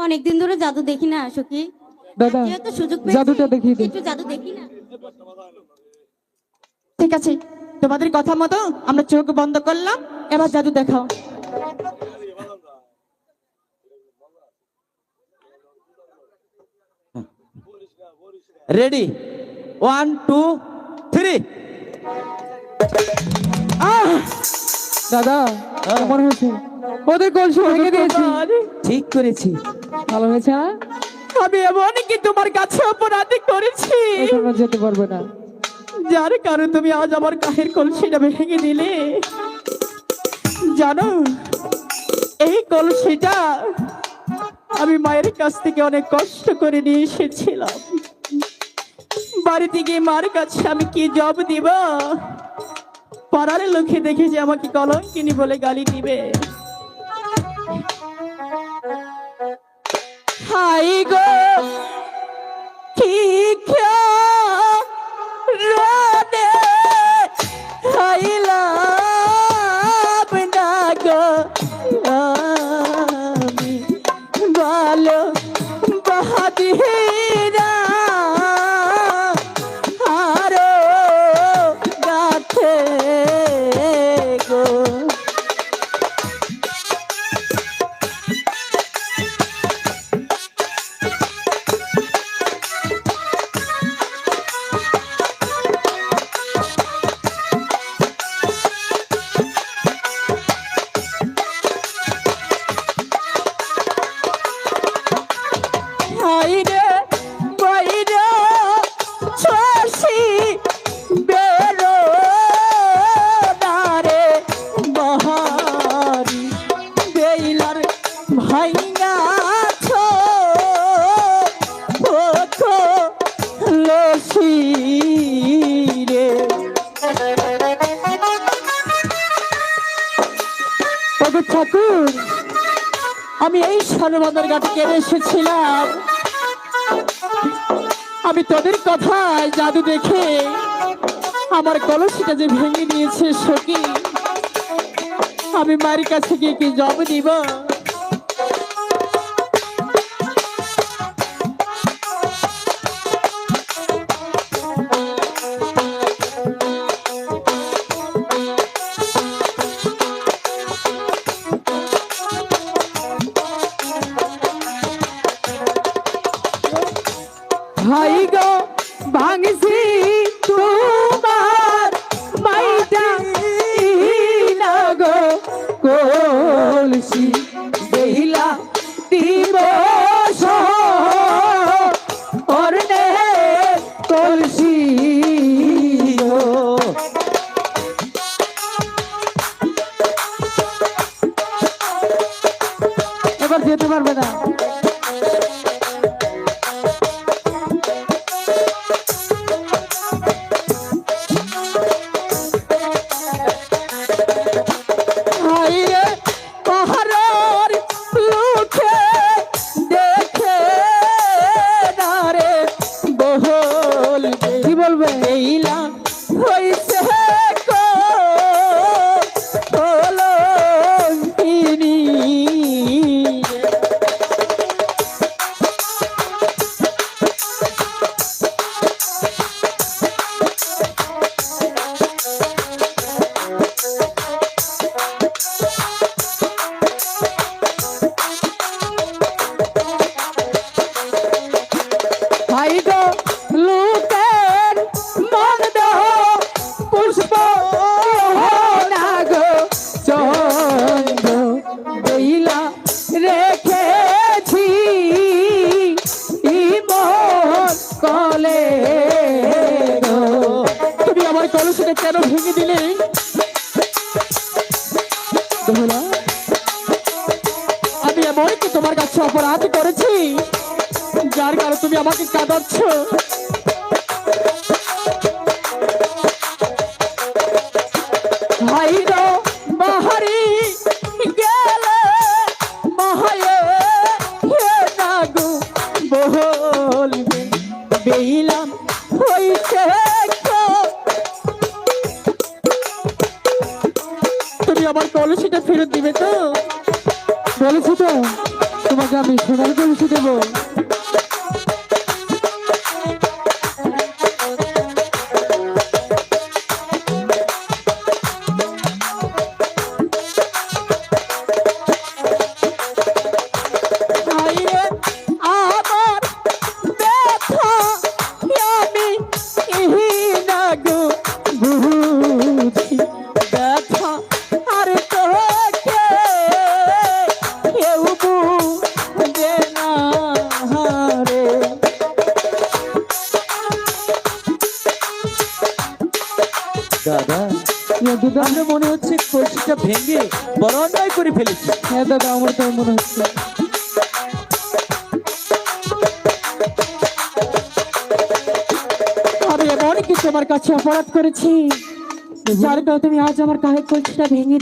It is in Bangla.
অনেকদিন ধরে জাদু দেখি না সখী। দাদা যেহেতু সুযোগ পেয়েছি, জাদুটা দেখিয়ে দিন। একটু জাদু দেখি না। ঠিক আছে তোমাদের কথা মতো আমরা চোখ বন্ধ করলাম এবার জাদু দেখাও। রেডি ওয়ান টু থ্রি আহ! দাদা কেমন হয়েছে ওদের ভেঙে দিয়েছি। ঠিক করেছি। ভালো হয়েছে না আমি এমন কি তোমার কাছে অপরাধী করেছি? যেতে পারবে না। যার কারণে তুমি আজ আমার কাহের কলসিটা ভেঙে দিলে। জানো এই কলসিটা আমি মায়ের কাছ থেকে অনেক কষ্ট করে নিয়ে এসেছিলাম। বাড়িতে গিয়ে মার কাছে আমি কি জব দিব? পাড়ার লোকে দেখে যে আমাকে কলঙ্কিনী বলে গালি দিবে। হাই গো কি আমি এই সর্বদের ঘাটে কেড়ে এসেছিলাম। আমি তোদের কথায় জাদু দেখে আমার কলসিটা যে ভেঙে নিয়েছে সখী, আমি মায়ের কাছে গিয়ে কি জব দিব? ভাই গো, ভাঙছি তোমার মাইটা গো, কলসি দেহিলা দিবস অরনে কলসি এবার যেতে পারবে না। আমার কেন ভেঙে দিলে? আমি এমন কি তোমার কাছে অপরাধ করেছি? যার কারণে তুমি আমাকে কাঁদাচ্ছ? ভাইর বাহারি গেলে। মহায়ে নাগু বলবে বেইলাম হইছে। তুমি আমার কলসিটা ফেরত দিবে তো? বলেছি তো তোমাকে আমি সোনার কলসি দেবো। দাদা। মনে হচ্ছে কলসিটা ভেঙে বড় অন্যায় করে ফেলেছি। হ্যাঁ দাদা আমার মনে হচ্ছে। আমি এমন কিছু আমার কাছে অপরাধ করেছি। যার কারণে তুমি আজ আমার কাহে কলসিটা ভেঙে